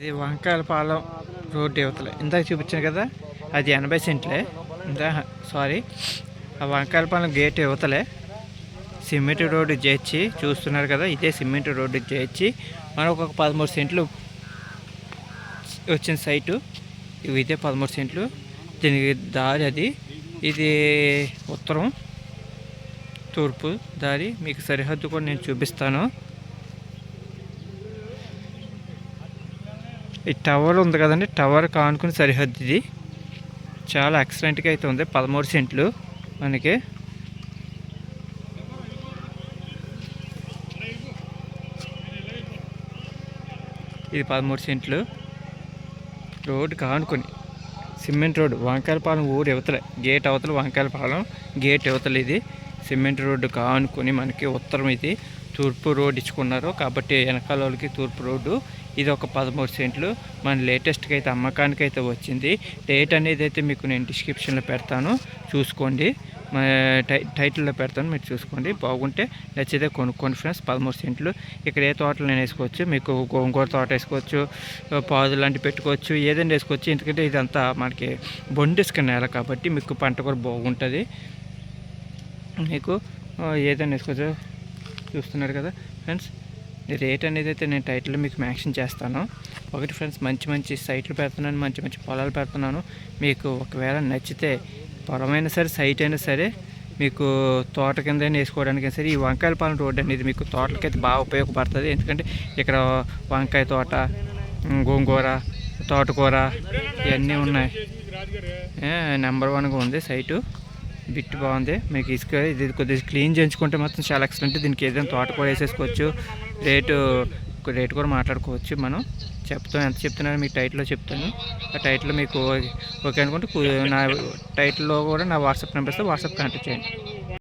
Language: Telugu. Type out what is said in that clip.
ఇది వంకాయలపాలెం రోడ్డు యువతలే ఇందాక చూపించాను కదా అది ఎనభై సెంట్లే. ఇందా సారీ. ఆ వంకాయలపాలెం గేట్ యువతలే సిమెంట్ రోడ్డు చేర్చి చూస్తున్నారు కదా ఇదే సిమెంట్ రోడ్డు చేర్చి మనకు ఒక పదమూడు సెంట్లు వచ్చిన సైటు. ఇవి ఇదే పదమూడు సెంట్లు. దీనికి దారి అది. ఇది ఉత్తరం తూర్పు దారి. మీకు సరిహద్దు కూడా నేను చూపిస్తాను. ఈ టవర్ ఉంది కదండి టవర్ కానుకుని సరిహద్దు ఇది. చాలా ఎక్సలెంట్గా అయితే ఉంది పదమూడు సెంట్లు మనకి. ఇది పదమూడు సెంట్లు. రోడ్డు కానుకొని సిమెంట్ రోడ్డు వంకాయలపాలెం ఊరు ఇవతలే గేట్ అవతల వంకాయలపాలెం గేట్ ఇవతల ఇది. సిమెంట్ రోడ్డు కానుకొని మనకి ఉత్తరం ఇది. తూర్పు రోడ్ ఇచ్చుకున్నారు. కాబట్టి వెనకాల వాళ్ళకి తూర్పు రోడ్డు. ఇది ఒక పదమూడు సెంట్లు. మన లేటెస్ట్గా అయితే అమ్మకానికి అయితే వచ్చింది. డేట్ అనేది అయితే మీకు నేను డిస్క్రిప్షన్లో పెడతాను. చూసుకోండి. మా టై టైటిల్లో పెడతాను. మీరు చూసుకోండి. బాగుంటే నచ్చితే కొనుక్కోండి ఫ్రెండ్స్. పదమూడు సెంట్లు. ఇక్కడ ఏ తోటలు నేను వేసుకోవచ్చు. మీకు గోంగూర తోట వేసుకోవచ్చు. పాదు లాంటివి పెట్టుకోవచ్చు. ఏదైనా వేసుకోవచ్చు. ఎందుకంటే ఇదంతా మనకి బొండిస్క నేల కాబట్టి మీకు పంట కూడా బాగుంటుంది. మీకు ఏదైనా వేసుకోవచ్చు. చూస్తున్నారు కదా. ఫ్రెండ్స్ రేట్ అనేది అయితే నేను టైటిల్లో మీకు మ్యాక్షన్ చేస్తాను. ఒకటి ఫ్రెండ్స్ మంచి మంచి సైట్లు పెడుతున్నాను మంచి మంచి పొలాలు పెడుతున్నాను. మీకు ఒకవేళ నచ్చితే పొలమైనా సరే సైట్ అయినా సరే మీకు తోట కింద వేసుకోవడానికి సరే ఈ వంకాయల పాలన రోడ్ అనేది మీకు తోటలకైతే బాగా ఉపయోగపడుతుంది. ఎందుకంటే ఇక్కడ వంకాయ తోట గోంగూర తోటకూర ఇవన్నీ ఉన్నాయి. నెంబర్ వన్గా ఉంది సైటు బిట్ బాగుంది. మీకు ఇసుక ఇది కొద్దిగా క్లీన్ చేయించుకుంటే మాత్రం చాలా ఎక్సలెంట్ దీనికి ఏదైనా తోట కూడా వేసేసుకోవచ్చు. రేటు రేటు కూడా మాట్లాడుకోవచ్చు మనం. చెప్తాను ఎంత చెప్తున్నాను మీకు టైట్లో చెప్తాను. ఆ టైట్లో మీకు ఓకే అనుకుంటే నా టైట్లో కూడా నా వాట్సాప్ నెంబర్ ఇస్తే వాట్సాప్ కాంటాక్ట్ చేయండి.